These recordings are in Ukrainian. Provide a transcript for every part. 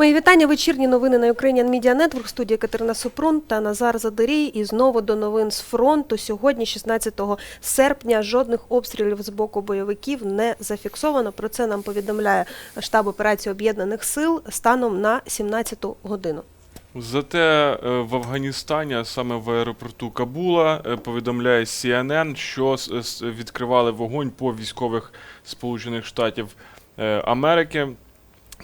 Мої вітання. Вечірні новини на Ukrainian Media Network. Студія Катерина Супрун та Назар Задерій. І знову до новин з фронту. Сьогодні, 16 серпня, жодних обстрілів з боку бойовиків не зафіксовано. Про це нам повідомляє штаб операції Об'єднаних Сил станом на 17 годину. Зате е, в Афганістані, а саме в аеропорту Кабула, е, повідомляє CNN, що відкривали вогонь по військових Сполучених Штатів е, Америки.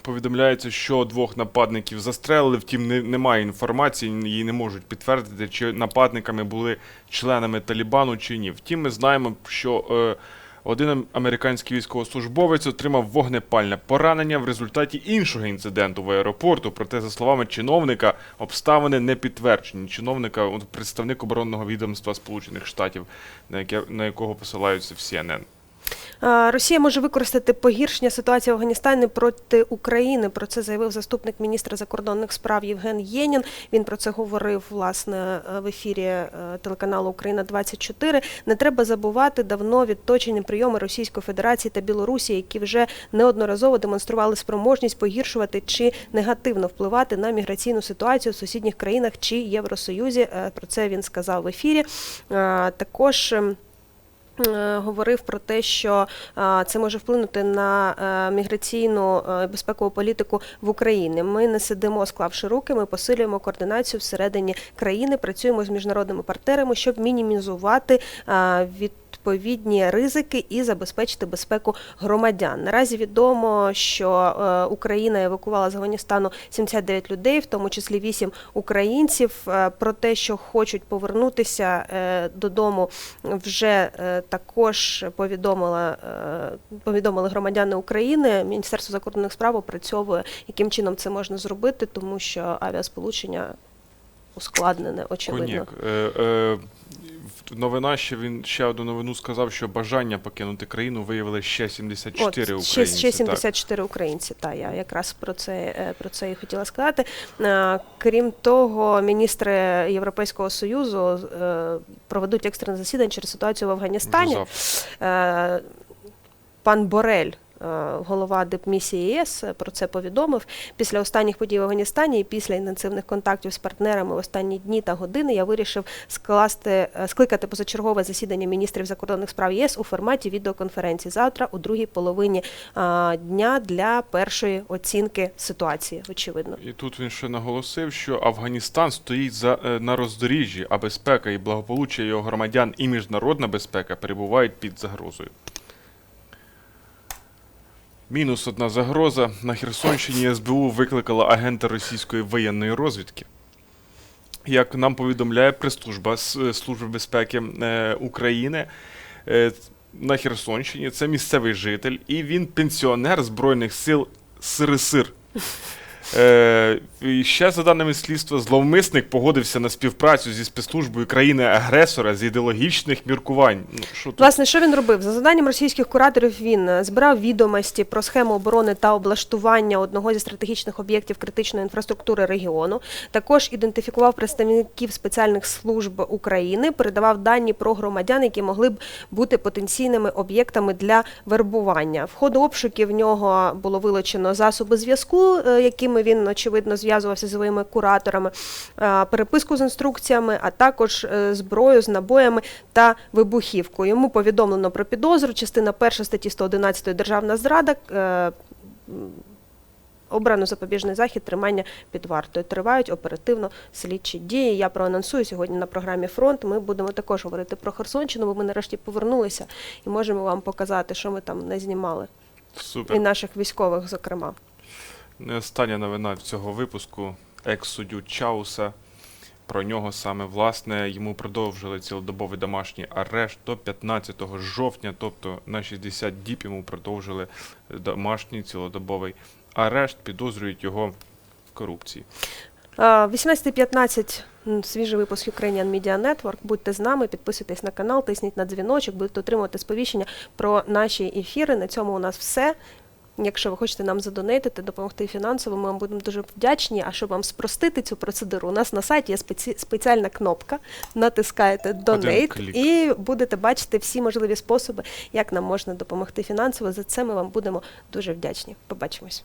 Повідомляється, що двох нападників застрелили, втім, не, немає інформації, її не можуть підтвердити, чи нападниками були членами Талібану чи ні. Втім, ми знаємо, що е, один американський військовослужбовець отримав вогнепальне поранення в результаті іншого інциденту в аеропорту. Проте, за словами чиновника, обставини не підтверджені. Чиновника, представник оборонного відомства Сполучених Штатів, на яке на якого посилаються в CNN. А, Росія може використати погіршення ситуації в Афганістані проти України. Про це заявив заступник міністра закордонних справ Євген Єнін. Він про це говорив власне е, в ефірі е, телеканалу Україна 24 Не треба забувати давно відточені прийоми Російської Федерації та Білорусі, які вже неодноразово демонстрували спроможність погіршувати чи негативно впливати на міграційну ситуацію в сусідніх країнах чи Євросоюзі. Е, Про це він сказав в ефірі. Також. Е, Говорив про те, що е, це може вплинути на е, міграційну безпекову політику в Україні. Ми не сидимо, склавши руки. Ми посилюємо координацію всередині країни, працюємо з міжнародними партнерами, щоб мінімізувати е, відповідні ризики і забезпечити безпеку громадян. Наразі відомо, що Україна евакувала з Афганістану 79 людей, в тому числі 8 українців. Про те, що хочуть повернутися додому, вже також повідомила е, повідомили громадяни України. Міністерство закордонних справ опрацьовує, яким чином це можна зробити, тому що авіасполучення ускладнене, очевидно. Конєк. Новина ще він ще одну новину сказав, що бажання покинути країну виявили ще 74 От, українці. ще, ще так. 74 українці. Та я якраз про це е, про це і хотіла сказати. Е, Крім того, міністри Європейського союзу е, проведуть екстрене засідання через ситуацію в Афганістані. Пан Борель, голова дипмісії ЄС, е, про це повідомив. Після останніх подій в Афганістані і після інтенсивних контактів з партнерами в останні дні та години я вирішив скласти, е, скликати позачергове засідання міністрів закордонних справ ЄС у форматі відеоконференції завтра у другій половині е, дня для першої оцінки ситуації. Очевидно. І тут він ще наголосив, що Афганістан стоїть за, е, на роздоріжжі, а безпека і благополуччя його громадян і міжнародна безпека перебувають під загрозою. Мінус одна загроза. На Херсонщині СБУ викликала агента російської воєнної розвідки. Як нам повідомляє прес-служба Служби безпеки е, України, е, на Херсонщині це місцевий житель, і він пенсіонер Збройних сил СРСР. Е, ще за даними слідства, зловмисник погодився на співпрацю зі спецслужбою країни-агресора з ідеологічних міркувань. Ну, що? Власне, що він робив? За заданням російських кураторів, він е, збирав відомості про схему оборони та облаштування одного зі стратегічних об'єктів критичної інфраструктури регіону. Також ідентифікував представників спеціальних служб України, передавав дані про громадян, які могли б бути потенційними об'єктами для вербування. В ходу обшуків в нього було вилучено засоби зв'язку, е, якими він очевидно зв'язувався зі своїми кураторами, переписку з інструкціями, а також е, зброю з набоями та вибухівкою. Йому повідомлено про підозру. Частина 1 статті 111 Державна зрада. е, Обрано запобіжний захід тримання під вартою. Тривають оперативно слідчі дії. Я проанонсую сьогодні на програмі Фронт. Ми будемо також говорити про Херсонщину, бо ми нарешті повернулися і можемо вам показати, що ми там не знімали, і наших військових, зокрема. Не Остання новина цього випуску екс-суддю Чауса. Про нього саме власне йому продовжили цілодобовий домашній арешт до 15 жовтня, тобто на 60 діб йому продовжили домашній цілодобовий арешт, підозрюють його в корупції. Е, 18.15 свіжий випуск Ukrainian Media Network. Будьте з нами, підписуйтесь на канал, тисніть на дзвіночок, будете отримувати сповіщення про наші ефіри. На цьому у нас все. Якщо ви хочете нам задонатити, допомогти фінансово, ми вам будемо дуже вдячні. А щоб вам спростити цю процедуру, у нас на сайті є спеці... спеціальна кнопка. Натискаєте «Донейт» і будете бачити всі можливі способи, як нам можна допомогти фінансово. За це ми вам будемо дуже вдячні. Побачимось.